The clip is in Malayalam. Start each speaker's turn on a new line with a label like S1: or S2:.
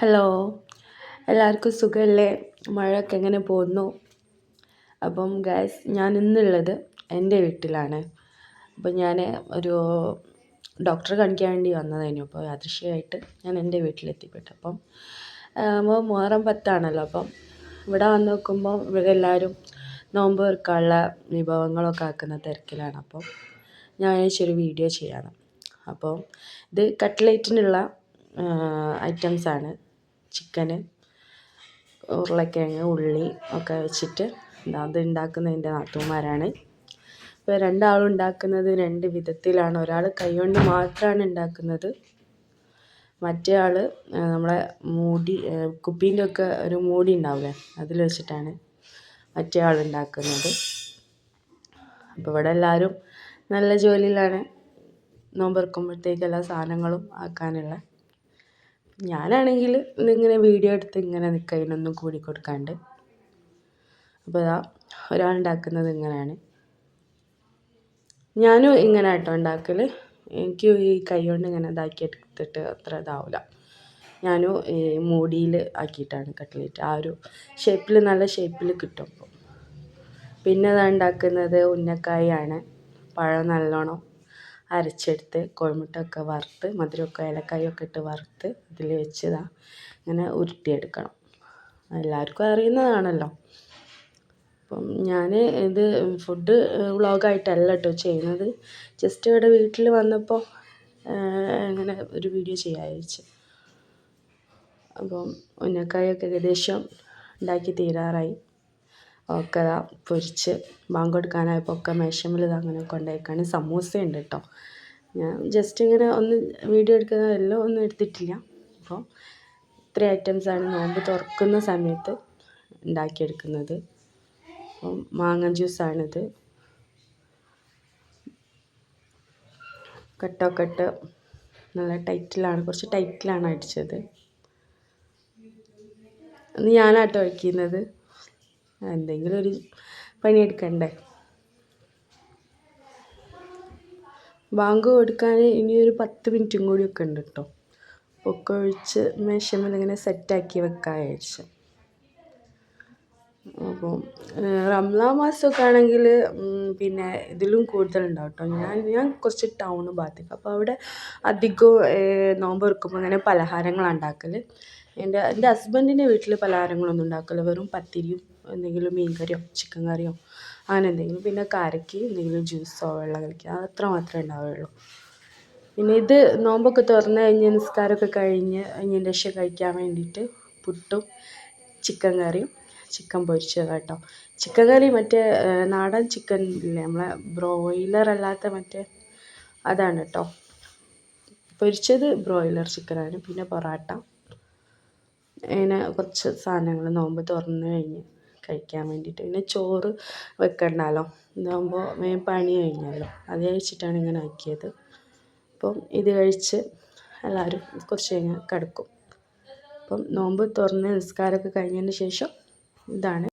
S1: ഹലോ എല്ലാവർക്കും സുഖമല്ലേ മഴയൊക്കെ എങ്ങനെ പോകുന്നു? അപ്പം ഗാസ് ഞാൻ ഇന്നുള്ളത് എന്റെ വീട്ടിലാണ്. അപ്പം ഞാൻ ഒരു ഡോക്ടറെ കാണിക്കാൻ വേണ്ടി വന്നതായിരുന്നു. അപ്പോൾ യാദൃശ്യമായിട്ട് ഞാൻ എന്റെ വീട്ടിലെത്തിപ്പെട്ടു. അപ്പം അപ്പോൾ മുഹറം പത്താണല്ലോ. അപ്പം ഇവിടെ വന്ന് നോക്കുമ്പോൾ ഇവിടെ എല്ലാവരും നോമ്പ് തീർക്കാനുള്ള വിഭവങ്ങളൊക്കെ ആക്കുന്ന തിരക്കിലാണ്. അപ്പം ഞാൻ ചെറിയ വീഡിയോ ചെയ്യണം അപ്പോൾ ഇത് കട്ട്ലേറ്റിനുള്ള ഐറ്റംസാണ് ചിക്കന് ഉരുളക്കിഴങ്ങ് ഉള്ളി ഒക്കെ വെച്ചിട്ട് അത് ഉണ്ടാക്കുന്നത് എന്റെ നാത്തൂന്മാരാണ്. ഇപ്പോൾ രണ്ടാളും ഉണ്ടാക്കുന്നത് രണ്ട് വിധത്തിലാണ്. ഒരാൾ കൈകൊണ്ട് മാത്രമാണ് ഉണ്ടാക്കുന്നത് മറ്റേ ആൾ നമ്മളെ മൂടി കുപ്പീന്റെ ഒക്കെ ഒരു മൂടി ഉണ്ടാവില്ലേ അതിൽ വെച്ചിട്ടാണ് മറ്റേ ആൾ ഉണ്ടാക്കുന്നത് അപ്പോൾ ഇവിടെ എല്ലാവരും നല്ല ജോലിയിലാണ്. നോമ്പ് തുറക്കുമ്പോഴത്തേക്ക് എല്ലാ സാധനങ്ങളും ആക്കാനുള്ള ഞാനാണെങ്കിൽ ഇതിങ്ങനെ വീഡിയോ എടുത്ത് ഇങ്ങനെ നിൽക്കുക അതിനൊന്നും കൂടി കൊടുക്കാണ്ട്. അപ്പോൾ ഇതാ ഒരാളുണ്ടാക്കുന്നത് ഇങ്ങനെയാണ്. ഞാനും ഇങ്ങനെ ആട്ടോ ഉണ്ടാക്കൽ എനിക്ക് ഈ കൈ കൊണ്ട് ഇങ്ങനെ ഇതാക്കി എടുത്തിട്ട് അത്ര ഇതാവില്ല ഞാനും ഈ മൂടിയിൽ ആക്കിയിട്ടാണ് കട്ട്ലേറ്റ്. ആ ഒരു ഷേപ്പിൽ നല്ല ഷേപ്പിൽ കിട്ടും പിന്നെ ഇതാ ഉണ്ടാക്കുന്നത് ഉന്നക്കായാണ്. പഴം നല്ലോണം അരച്ചെടുത്ത് കോഴിമുട്ടയൊക്കെ വറുത്ത് മധുരമൊക്കെ ഏലക്കായൊക്കെ ഇട്ട് വറുത്ത് അതിൽ വെച്ച് ഇതാ ഇങ്ങനെ ഉരുട്ടിയെടുക്കണം. എല്ലാവർക്കും അറിയുന്നതാണല്ലോ. അപ്പം ഞാൻ ഇത് ഫുഡ് വ്ളോഗായിട്ടല്ല കേട്ടോ ചെയ്യുന്നത്. ജസ്റ്റ് ഇവിടെ വീട്ടിൽ വന്നപ്പോൾ ഇങ്ങനെ ഒരു വീഡിയോ ചെയ്യാൻ വിചാരിച്ചു അപ്പം ഉന്നക്കായൊക്കെ ഏകദേശം ഉണ്ടാക്കി തീരാറായി. ഒക്കെ പൊരിച്ച് ബാങ്ക് കൊടുക്കാനായപ്പോൾ ഒക്കെ മേശമിൽ അങ്ങനെ കൊണ്ടുപോയിക്കാണ് സമൂസ ഉണ്ട് കേട്ടോ ഞാൻ ജസ്റ്റ് ഇങ്ങനെ ഒന്ന് വീഡിയോ എടുക്കുന്നതെല്ലാം ഒന്നും എടുത്തിട്ടില്ല. അപ്പോൾ ഇത്രയും ഐറ്റംസാണ് നോമ്പ് തുറക്കുന്ന സമയത്ത് ഉണ്ടാക്കിയെടുക്കുന്നത്. അപ്പം മാങ്ങ ജ്യൂസാണിത് കട്ടോ കട്ട് നല്ല ടൈറ്റിലാണ് കുറച്ച് ടൈറ്റിലാണ് അടിച്ചത്. അന്ന് ഞാനാട്ടോ വയ്ക്കുന്നത് എന്തെങ്കിലും ഒരു പണിയെടുക്കണ്ടേ? ബാങ്ക് കൊടുക്കാൻ ഇനി ഒരു പത്ത് മിനിറ്റും കൂടിയൊക്കെ ഉണ്ട് കേട്ടോ ഒക്കെ ഒഴിച്ച് മേശമേൽ ഇങ്ങനെ സെറ്റാക്കി വെക്കാൻ വിചാരിച്ചു. അപ്പോൾ റംലാ മാസമൊക്കെ ആണെങ്കിൽ പിന്നെ ഇതിലും കൂടുതലുണ്ടാവും കേട്ടോ ഞാൻ ഞാൻ കുറച്ച് ടൗൺ ഭാഗത്തേക്ക്. അപ്പോൾ അവിടെ അധികവും നോമ്പ് തുറക്കുമ്പോൾ ഇങ്ങനെ പലഹാരങ്ങളാണ് ഉണ്ടാക്കൽ എന്റെ എന്റെ ഹസ്ബൻഡിന്റെ വീട്ടിൽ പലഹാരങ്ങളൊന്നും ഉണ്ടാക്കില്ല വെറും പത്തിരിയും എന്തെങ്കിലും മീൻ കറിയോ ചിക്കൻ കറിയോ അങ്ങനെ എന്തെങ്കിലും. പിന്നെ കാരയ്ക്ക് എന്തെങ്കിലും ജ്യൂസോ വെള്ളം കഴിക്കുക. അത്ര മാത്രമേ ഉണ്ടാവുകയുള്ളൂ. പിന്നെ ഇത് നോമ്പൊക്കെ തുറന്ന് കഴിഞ്ഞ് നിസ്കാരമൊക്കെ കഴിഞ്ഞ് അതിന്റെ ശേഷം കഴിക്കാൻ വേണ്ടിയിട്ട് പുട്ടും ചിക്കൻ കറിയും ചിക്കൻ പൊരിച്ചത് കേട്ടോ. ചിക്കൻ കറി മറ്റേ നാടൻ ചിക്കൻ ഇല്ലേ? നമ്മളെ ബ്രോയിലർ അല്ലാത്ത മറ്റേ അതാണ് കേട്ടോ. പൊരിച്ചത് ബ്രോയിലർ ചിക്കനാണ് പിന്നെ പൊറാട്ട. അങ്ങനെ കുറച്ച് സാധനങ്ങൾ നോമ്പ് തുറന്ന് കഴിഞ്ഞ് കഴിക്കാൻ വേണ്ടിയിട്ട്. പിന്നെ ചോറ് വെക്കണ്ടല്ലോ. ഇതാകുമ്പോൾ വേഗം പണി കഴിഞ്ഞല്ലോ. അത് കഴിച്ചിട്ടാണ് ഇങ്ങനെ ആക്കിയത്. അപ്പം ഇത് കഴിച്ച് എല്ലാവരും കുറച്ച് കഴിഞ്ഞാൽ കിടക്കും. അപ്പം നോമ്പ് തുറന്ന് നിസ്കാരമൊക്കെ കഴിഞ്ഞതിന് ശേഷം ഇതാണ്.